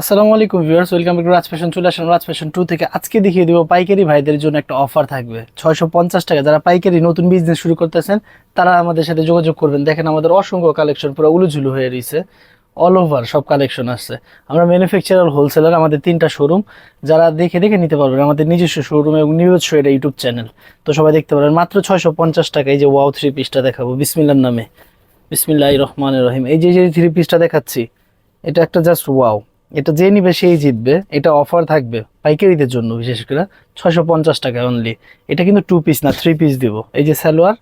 আসসালামু আলাইকুম viewers, welcome to Raj fashion, চলে আসলাম রাজ ফ্যাশন টু থেকে। আজকে দেখিয়ে দেবো পাইকারি ভাইদের জন্য একটা অফার থাকবে। ছয়শো পঞ্চাশ টাকা। যারা পাইকারি নতুন বিজনেস শুরু করতেছেন, তারা আমাদের সাথে যোগাযোগ করবেন। দেখেন, আমাদের অসংখ্য কালেকশন পুরো উলুঝুলু হয়ে রয়েছে অল ওভার সব কালেকশন আসছে। আমরা ম্যানুফ্যাকচারার হোলসেলার আমাদের তিনটা শোরুম যারা দেখে দেখে নিতে পারবেন আমাদের নিজস্ব শোরুম এবং শো এটা ইউটিউব চ্যানেল তো সবাই দেখতে পারেন, মাত্র ছয়শো পঞ্চাশ টাকা। এই যে ওয়াও থ্রি পিসটা দেখাবো, বিসমিল্লার নামে। বিসমিল্লাহ রহমান রহিম। এই যে যে থ্রি পিসটা দেখাচ্ছি, এটা একটা জাস্ট ওয়াও এটা যে নিবে সেই জিতবে। এটা অফার থাকবে পাইকারিদের জন্য, বিশেষ করে ছয়শো পঞ্চাশ টাকা অনলি এটা কিন্তু টু পিস না থ্রি পিস দিব। এই যে সালোয়ার,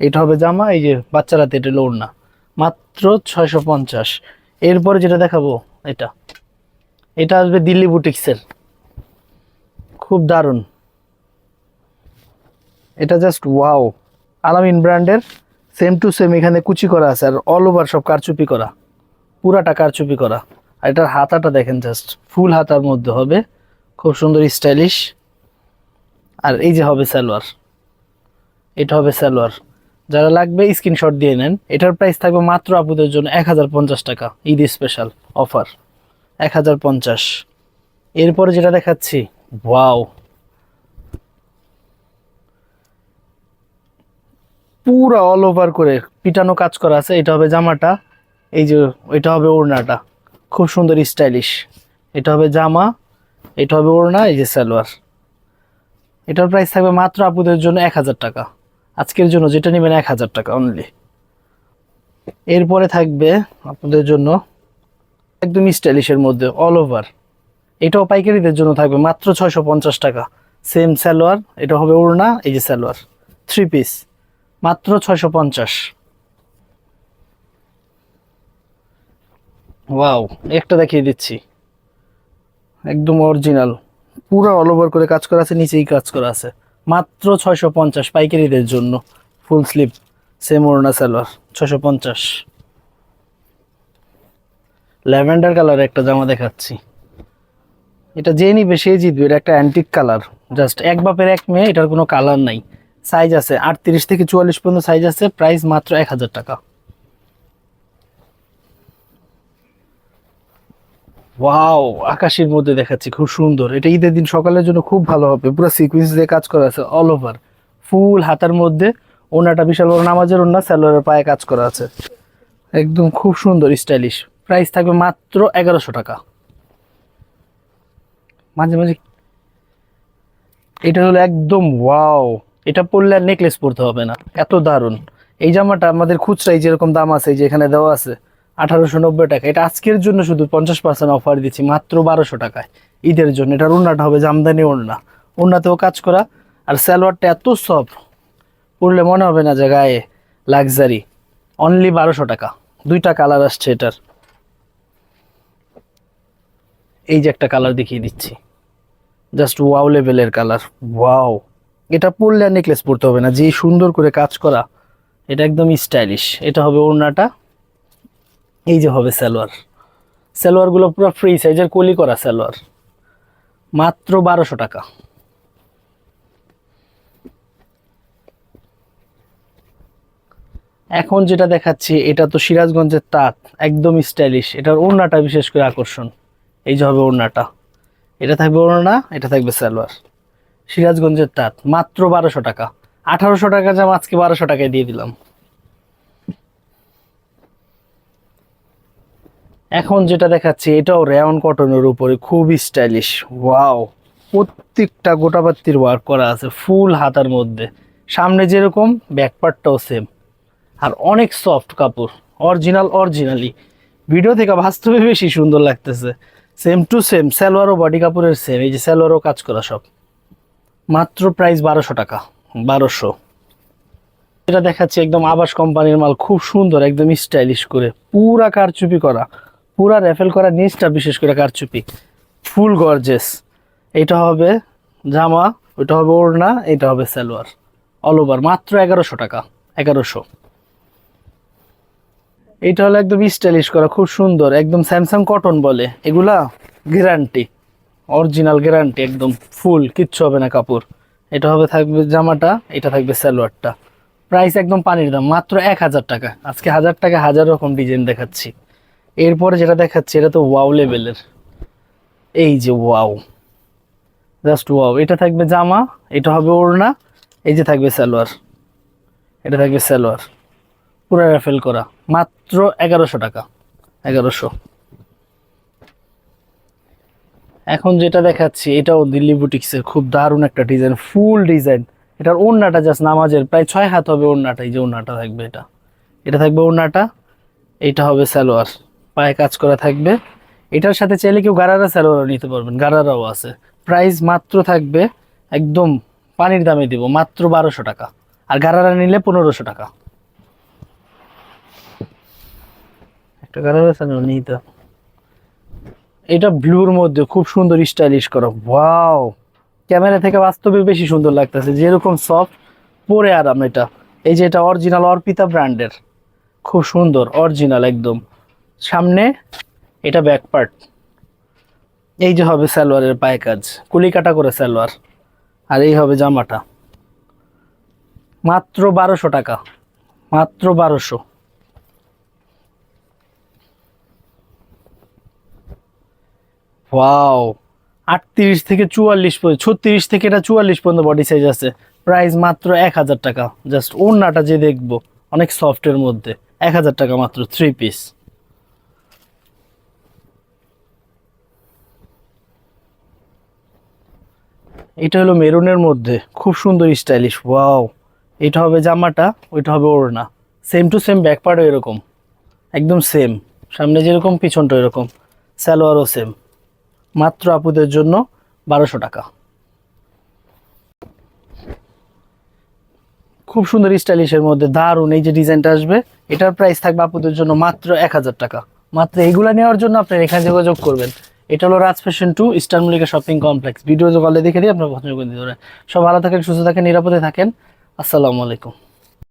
এটা হবে জামা, এই যে বাচ্চারা বাচ্চারাতে এটা লোড না মাত্র ছয়শো পঞ্চাশ। এরপরে যেটা দেখাবো, এটা। এটা আসবে দিল্লি বুটিক্সের। খুব দারুণ। এটা জাস্ট ওয়াও আলামিন ব্র্যান্ডের সেম টু সেম এখানে কুচি করা আছে, আর অল ওভার সব কারচুপি করা। পুরাটা কারচুপি করা। আর এটার হাতাটা দেখেন জাস্ট ফুল হাতার মধ্যে হবে, খুব সুন্দর স্টাইলিশ আর এই যে হবে সালোয়ার, এটা হবে সালোয়ার। যারা লাগবে স্ক্রিনশট দিয়ে নেন। এটার প্রাইস থাকবে মাত্র আপুদের জন্য এক হাজার পঞ্চাশ টাকা, ঈদ স্পেশাল অফার এক হাজার পঞ্চাশ। এরপরে যেটা দেখাচ্ছি ওয়াও পুরা অল ওভার করে পিটানো কাজ করা আছে। এটা হবে জামাটা, এই যে, এটা হবে ওড়নাটা। খুব সুন্দর স্টাইলিশ। এটা হবে জামা, এটা হবে ওড়না, এই যে সালোয়ার। এটার প্রাইস থাকবে মাত্র আপুদের জন্য এক হাজার টাকা। আজকের জন্য যেটা নেবেন এক হাজার টাকা অনলি এরপরে থাকবে আপনাদের জন্য একদম স্টাইলিশের মধ্যে অল ওভার এটাও পাইকারিদের জন্য থাকবে মাত্র ছয়শো পঞ্চাশ টাকা। সেম সালোয়ার, এটা হবে ওড়না, এই যে সালোয়ার। থ্রি পিস মাত্র ছয়শো পঞ্চাশ। ওয়াও একটা দেখিয়ে দিচ্ছি। একদম অরিজিনাল পুরো অল ওভার করে কাজ করা আছে, নিচেই কাজ করা আছে। মাত্র ছয়শো পঞ্চাশ পাইকারিদের জন্য। ফুল স্লিপ সেম ওড়না সালোয়ার ছয়শো পঞ্চাশ। ল্যাভেন্ডার কালার একটা জামা দেখাচ্ছি। এটা যে নিবে সে জিতবে, এটা একটা অ্যান্টিক কালার জাস্ট এক বাপের এক মেয়ে, এটার কোনো কালার নাই। সাইজ আছে আটত্রিশ থেকে চুয়াল্লিশ পর্যন্ত সাইজ আছে প্রাইস মাত্র এক হাজার টাকা। ওয়াও আকাশের মধ্যে দেখাচ্ছি, খুব সুন্দর। এটা ঈদের দিন সকালের জন্য খুব ভালো হবে। পুরো সিকুয়েন্স দিয়ে কাজ করা আছে অল ওভার ফুল হাতার মধ্যে ওনাটা বিশাল বড়, নামাজের ওনা স্যালোয়ারের পায়ে কাজ করা আছে। একদম খুব সুন্দর স্টাইলিশ প্রাইস থাকবে মাত্র এগারোশো টাকা। মাঝে মাঝে এটা হলো একদম ওয়াও এটা পরলে আর নেকলেস পরতে হবে না। এত দারুণ। এই জামাটা আমাদের খুচরাই যেরকম দাম আছে যে এখানে দেওয়া আছে আঠারোশো নব্বই টাকা। এটা আজকের জন্য শুধু পঞ্চাশ পার্সেন্ট অফার দিচ্ছি, মাত্র বারোশো টাকায়। ঈদের জন্য। এটার ওড়নাটা হবে জামদানি ওড়না। ওড়নাতেও কাজ করা, আর স্যালোয়ারটা এত সফট পরলে মনে হবে না যে গায়ে লাক্সারি অনলি বারোশো টাকা। দুইটা কালার আসছে এটার। এই যে একটা কালার দেখিয়ে দিচ্ছি। জাস্ট ওয়াও লেভেলের কালার ওয়াও এটা পরলে আর নেকলেস পরতে হবে না। যে সুন্দর করে কাজ করা, এটা একদম স্টাইলিশ এটা হবে ওড়নাটা। এই যে হবে সালোয়ার। সালোয়ারগুলো পুরো ফ্রি সাইজের কলি করা সালোয়ার। মাত্র বারোশো টাকা। এখন যেটা দেখাচ্ছি, এটা তো সিরাজগঞ্জের তাঁত, একদম স্টাইলিশ এটার ওড়নাটা বিশেষ করে আকর্ষণ। এই যে হবে ওড়নাটা। এটা থাকবে ওড়না, এটা থাকবে সালোয়ার। সিরাজগঞ্জের তাঁত, মাত্র বারোশো টাকা। আঠারোশো টাকা জামা আজকে বারোশো টাকায় দিয়ে দিলাম। এখন যেটা দেখাচ্ছি, এটাও রেয়ন কটনের উপরে, খুবই স্টাইলিশ ওয়াও প্রত্যেকটা গোটাপাত্তির ওয়ার্ক করা আছে ফুল হাতার মধ্যে। সামনে যেরকম ব্যাকপার্টটাও সেম আর অনেক সফট কাপড় অরিজিনাল অরিজিনালি ভিডিও থেকে বাস্তবে বেশি সুন্দর লাগতেছে। সেম টু সেম সালোয়ারও বডি কাপড়ের সেম এই যে সালোয়ারও কাজ করা সব। মাত্র প্রাইস বারোশো টাকা, বারোশো। এটা দেখাচ্ছি, একদম আবাস কোম্পানির মাল, খুব সুন্দর, একদম স্টাইলিশ করে, পুরা কারচুপি করা। পুরা র্যাফেল করা নিচটা, বিশেষ করে কারচুপি। Full gorgeous. এটা হবে জামা, ওইটা হবে ওড়না, এটা হবে সালোয়ার। অল ওভার মাত্র এগারোশো টাকা, এগারোশো। এইটা হলো একদম স্টাইলিশ করা, খুব সুন্দর, একদম স্যামসাং কটন বলে। এগুলা গ্যারান্টি অরিজিনাল গ্যারান্টি একদম ফুল কিচ্ছু হবে না কাপড়। এটা হবে থাকবে জামাটা, এটা থাকবে সালোয়ারটা। প্রাইস একদম পানির দাম, মাত্র এক হাজার টাকা। আজকে হাজার টাকা, হাজার রকম ডিজাইন দেখাচ্ছি। এরপরে যেটা দেখাচ্ছে, এটা তো ওয়াও লেভেলের এই যে ওয়াও জাস্ট ওয়াও এটা থাকবে জামা, এটা হবে ওড়না, এই যে থাকবে সালোয়ার। এটা থাকবে সালোয়ার। পুরো রেফেল করা। মাত্র এগারোশো টাকা। এগারোশো। এখন যেটা দেখাচ্ছি, এটাও দিল্লি বুটিক্সের খুব দারুণ একটা ডিজাইন ফুল ডিজাইন এটার ওড়নাটা জাস্ট নামাজের প্রায় ছয় হাত হবে ওড়নাটা, এই যে ওড়নাটা থাকবে এটা। এটা থাকবে ওড়নাটা, এইটা হবে সালোয়ার। পায়ে কাজ করা থাকবে। এটার সাথে চাইলে কেউ গারারা সালোয়ারও নিতে পারবেন গারারাও আছে। প্রাইস মাত্র থাকবে একদম পানির দামে দিব মাত্র বারোশো টাকা। আর গারারা নিলে পনেরোশো টাকা। একটা গারারা নিতে এটা ব্লুর মধ্যে খুব সুন্দর স্টাইলিশ করা। ওয়াও ক্যামেরা থেকে বাস্তবে বেশি সুন্দর লাগতেছে যেরকম সফট পরে আরাম এটা। এই যে এটা অরিজিনাল অর্পিতা ব্র্যান্ডের খুব সুন্দর অরিজিনাল একদম। সামনে, এটা ব্যাক পার্ট এই যে হবে সালোয়ারের পায়ে কাজ কুলি কাটা করে সালোয়ার, আর এই হবে জামাটা। মাত্র বারোশো টাকা, মাত্র বারোশো। ওয়াও, আটত্রিশ থেকে চুয়াল্লিশ পর্যন্ত, ছত্রিশ থেকে এটা চুয়াল্লিশ পর্যন্ত বডি সাইজ আছে। প্রাইস মাত্র এক হাজার টাকা। জাস্ট ওড়নাটা যে দেখব, অনেক সফটের মধ্যে। এক হাজার টাকা মাত্র থ্রি পিস এটা হলো মেরুনের মধ্যে। খুব সুন্দর স্টাইলিশ। ওয়াও। এটা হবে জামাটা, ওইটা হবে ওড়না। সেম টু সেম ব্যাক পার্টও এরকম। একদম সেম। সামনে যেরকম, পিছনটা এরকম সালোয়ারও সেম। মাত্র আপুদের জন্য বারোশো টাকা। খুব সুন্দর স্টাইলিশের মধ্যে। দারুণ। এই যে ডিজাইনটা আসবে, এটার প্রাইস থাকবে আপুদের জন্য মাত্র এক হাজার টাকা। মাত্র এইগুলা নেওয়ার জন্য আপনার এখানে যোগাযোগ করবেন। এটা হলো Raj fashion to eastern Mallika shopping complex video কলে দেখে দিই আপনার পছন্দ করে দিতে সব ভালো থাকেন, সুস্থ থাকেন, নিরাপদে থাকেন। আসসালামু আলাইকুম।